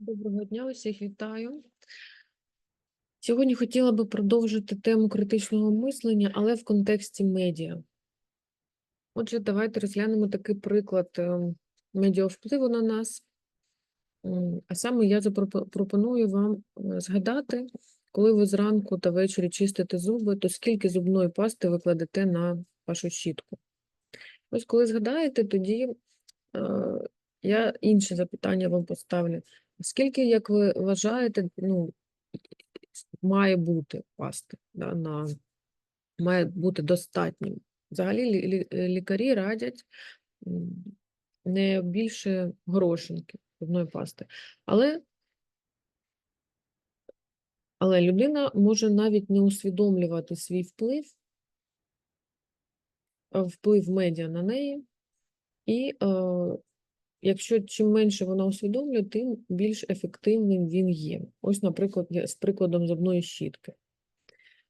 Доброго дня, усіх вітаю. Сьогодні хотіла би продовжити тему критичного мислення, але в контексті медіа. Отже, давайте розглянемо такий приклад е, медіавпливу на нас. А саме я запропоную вам е, згадати, коли ви зранку та ввечері чистите зуби, то скільки зубної пасти ви кладете на вашу щітку. Ось коли згадаєте, тоді е, я інше запитання вам поставлю. Скільки, як ви вважаєте, ну, має бути пасти, да, на, має бути достатнім? Взагалі лі- лі- лікарі радять не більше горошинки зубної пасти. Але, але людина може навіть не усвідомлювати свій вплив, вплив медіа на неї, і е, якщо чим менше вона усвідомлює, тим більш ефективним він є. Ось, наприклад, з прикладом зубної щітки.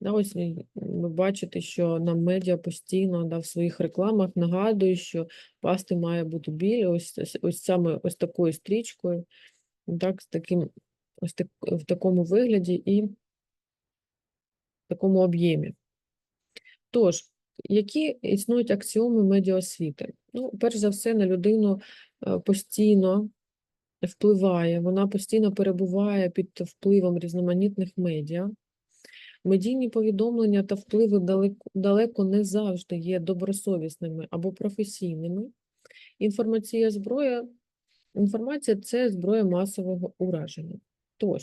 Да, ось ви бачите, що нам медіа постійно да, в своїх рекламах нагадує, що пасти має бути білі, ось, ось, ось саме ось такою стрічкою, так, з таким, ось так, в такому вигляді і в такому об'ємі. Тож, які існують аксіоми медіаосвіти? Ну, перш за все, на людину е, постійно впливає, вона постійно перебуває під впливом різноманітних медіа. Медійні повідомлення та впливи далеко, далеко не завжди є добросовісними або професійними. Інформація зброя, інформація це зброя масового ураження. Тож,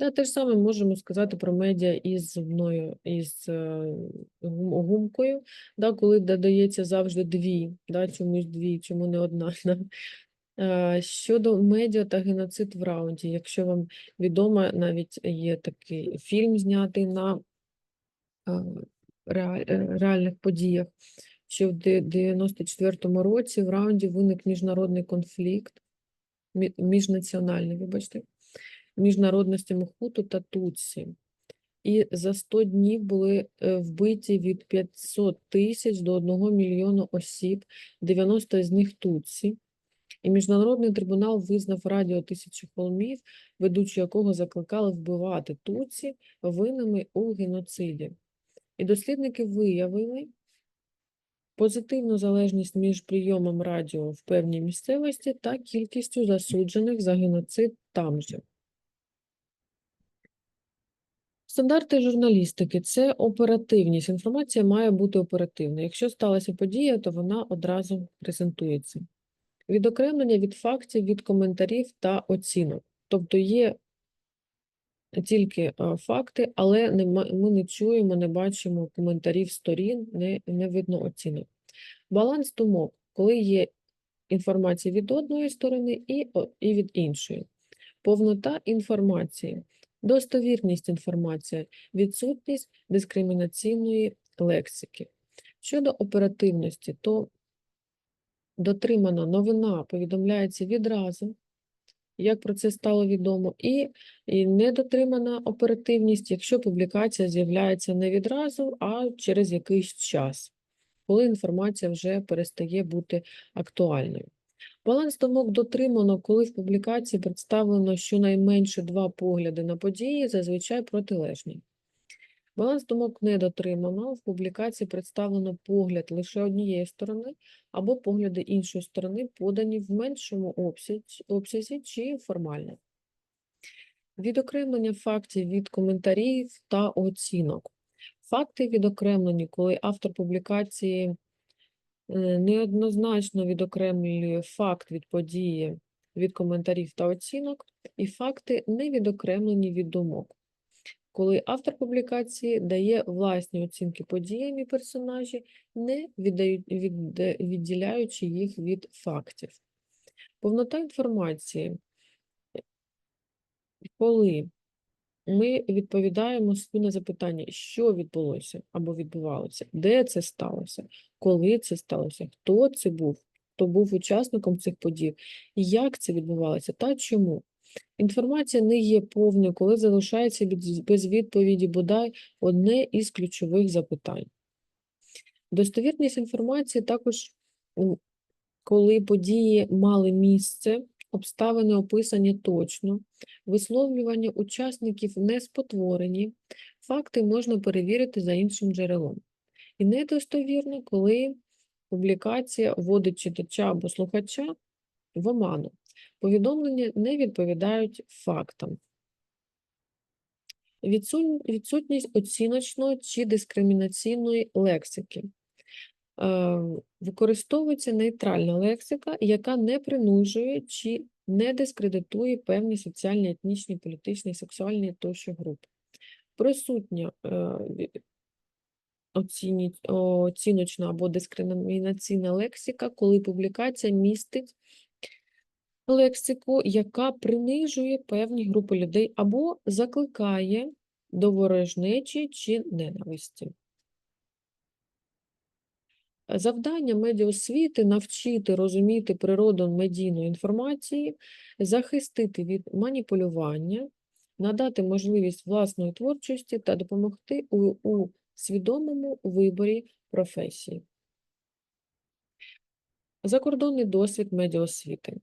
да, те ж саме можемо сказати про медіа із зубною, із е, гумкою, да, коли додається завжди дві, да, чомусь дві, чому не одна. Е, Щодо медіа та геноцид в раунді, якщо вам відомо, навіть є такий фільм знятий на е, реаль- реальних подіях, що в де- 94-му році в раунді виник міжнародний конфлікт, міжнаціональний, вибачте, між народностями та Тутсі. І за 100 днів були е, вбиті від 500 тисяч до 1 мільйону осіб, 90 з них Тутсі. І Міжнародний трибунал визнав радіо «Тисячі холмів», ведучі якого закликали вбивати Тутсі винними у геноциді. І дослідники виявили позитивну залежність між прийомом радіо в певній місцевості та кількістю засуджених за геноцид там же. Стандарти журналістики це оперативність. Інформація має бути оперативною. Якщо сталася подія, то вона одразу презентується. Відокремлення від фактів, від коментарів та оцінок. Тобто є тільки е, факти, але ми не чуємо, не бачимо коментарів сторін, не, не видно оцінок. Баланс думок, коли є інформація від одної сторони і, і від іншої. Повнота інформації, достовірність інформації, відсутність дискримінаційної лексики. Щодо оперативності, то дотримана новина повідомляється відразу, як про це стало відомо, і, недотримана оперативність, якщо публікація з'являється не відразу, а через якийсь час, коли інформація вже перестає бути актуальною. Баланс думок дотримано, коли в публікації представлено щонайменше два погляди на події, зазвичай протилежні. Баланс думок не дотримано, в публікації представлено погляд лише однієї сторони або погляди іншої сторони подані в меншому обсязі, чи формально. Відокремлення фактів від коментарів та оцінок. Факти відокремлені, коли автор публікації неоднозначно відокремлює факт від події від коментарів та оцінок, і факти не відокремлені від думок коли автор публікації дає власні оцінки подіям і персонажі, не відділяючи їх від фактів. Повнота інформації, коли ми відповідаємо собі на запитання, що відбулося або відбувалося, де це сталося, коли це сталося, хто це був, хто був учасником цих подій, як це відбувалося та чому. Інформація не є повною, коли залишається без- відповіді бодай одне із ключових запитань. Достовірність інформації також, коли події мали місце обставини описані точно, висловлювання учасників не спотворені, факти можна перевірити за іншим джерелом. І недостовірно, коли публікація вводить читача або слухача в оману. Повідомлення не відповідають фактам. Відсутність оціночної чи дискримінаційної лексики. Е, Використовується нейтральна лексика, яка не принижує чи не дискредитує певні соціальні, етнічні, політичні, сексуальні тощо групи. Присутня е, оціночна або дискримінаційна лексика, коли публікація містить лексику, яка принижує певні групи людей або закликає до ворожнечі чи ненависті. Завдання медіосвіти – навчити розуміти природу медійної інформації, захистити від маніпулювання, надати можливість власної творчості та допомогти у, у свідомому виборі професії. Закордонний досвід медіаосвіти.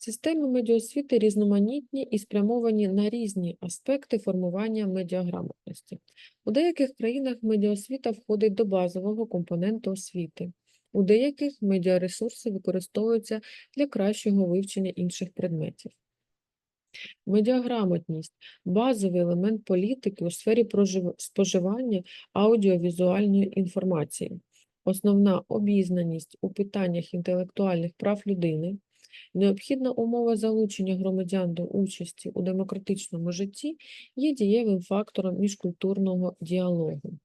Системи медіаосвіти різноманітні і спрямовані на різні аспекти формування медіаграмотності. У деяких країнах медіаосвіта входить до базового компоненту освіти. У деяких медіаресурси використовуються для кращого вивчення інших предметів. Медіаграмотність – базовий елемент політики у сфері споживання аудіовізуальної інформації. Основна обізнаність у питаннях інтелектуальних прав людини, необхідна умова залучення громадян до участі у демократичному житті є дієвим фактором міжкультурного діалогу.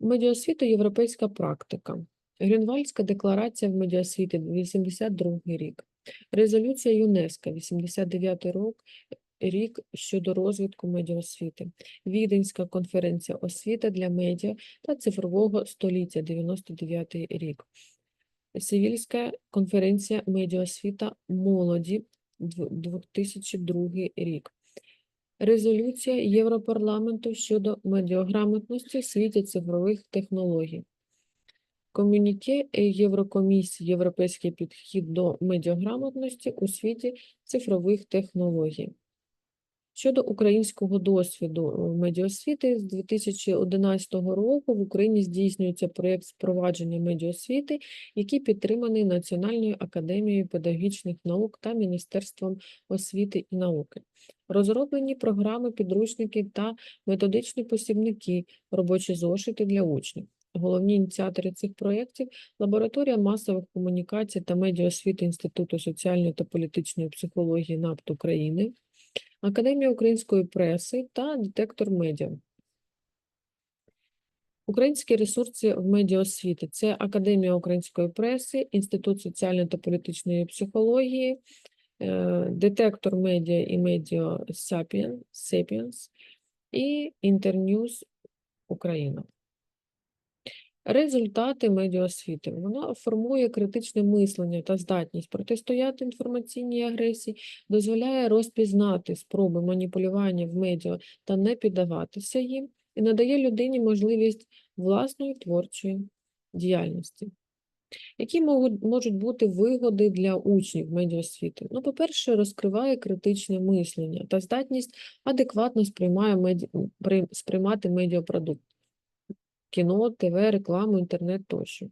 Медіаосвіта – європейська практика. Грюнвальдська декларація в медіаосвіті 82 рік. Резолюція ЮНЕСКО 89 рік, рік щодо розвитку медіаосвіти. Віденська конференція освіта для медіа та цифрового століття 99 рік. Севільська конференція медіаосвіта молоді 2002 рік. Резолюція Європарламенту щодо медіаграмотності в світі цифрових технологій. Комюніке Єврокомісії Європейський підхід до медіаграмотності у світі цифрових технологій. Щодо українського досвіду е, медіаосвіти, з 2011 року в Україні здійснюється проєкт впровадження медіаосвіти, який підтриманий Національною академією педагогічних наук та Міністерством освіти і науки. Розроблені програми, підручники та методичні посібники, робочі зошити для учнів. Головні ініціатори цих проєктів – Лабораторія масових комунікацій та медіаосвіти Інституту соціальної та політичної психології НАПТ України, Академія української преси та детектор медіа. Українські ресурси в медіаосвіти – це Академія української преси, Інститут соціальної та політичної психології, е, детектор медіа і медіа Sapiens, Sapiens і Інтерньюз Україна. Результати медіаосвіти. Вона формує критичне мислення та здатність протистояти інформаційній агресії, дозволяє розпізнати спроби маніпулювання в медіа та не піддаватися їм, і надає людині можливість власної творчої діяльності. Які можуть, можуть бути вигоди для учнів медіаосвіти? Ну, по-перше, розкриває критичне мислення та здатність адекватно сприймає меді... сприймати медіапродукт кіно, ТВ, рекламу, інтернет тощо.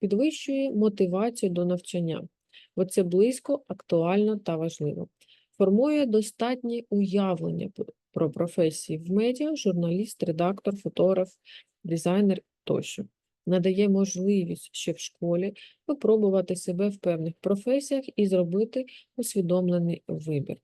Підвищує мотивацію до навчання, бо це близько, актуально та важливо. Формує достатнє уявлення про професії в медіа, журналіст, редактор, фотограф, дизайнер тощо. Надає можливість ще в школі випробувати себе в певних професіях і зробити усвідомлений вибір.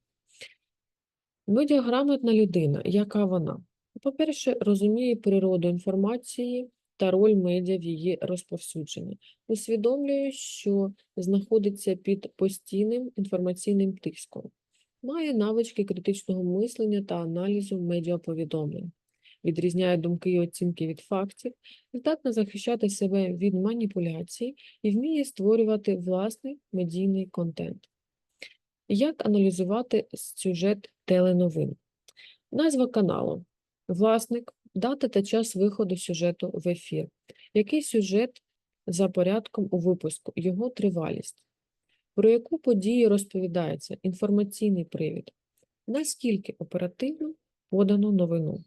Медіаграмотна людина, яка вона? По-перше, розуміє природу інформації та роль медіа в її розповсюдженні. Усвідомлює, що знаходиться під постійним інформаційним тиском. Має навички критичного мислення та аналізу медіаповідомлень. Відрізняє думки і оцінки від фактів, здатна захищати себе від маніпуляцій і вміє створювати власний медійний контент. Як аналізувати сюжет теленовин? Назва каналу. Власник, дата та час виходу сюжету в ефір. Який сюжет за порядком у випуску, його тривалість. Про яку подію розповідається інформаційний привід? Наскільки оперативно подано новину?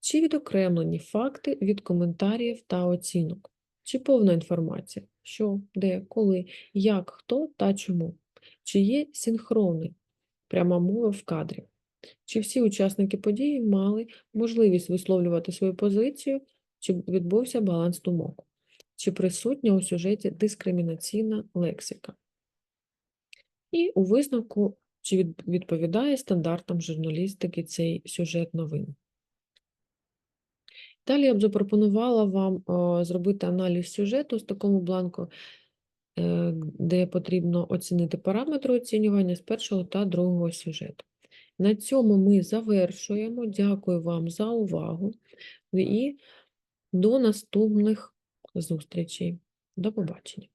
Чи відокремлені факти від коментарів та оцінок? Чи повна інформація? Що, де, коли, як, хто та чому? Чи є синхронний пряма мова в кадрі? Чи всі учасники події мали можливість висловлювати свою позицію, чи відбувся баланс думок? Чи присутня у сюжеті дискримінаційна лексика? І у висновку, чи відповідає стандартам журналістики цей сюжет новин. Далі я б запропонувала вам е, зробити аналіз сюжету з такому бланку, е, де потрібно оцінити параметри оцінювання з першого та другого сюжету. На цьому ми завершуємо. Дякую вам за увагу і до наступних зустрічей. До побачення.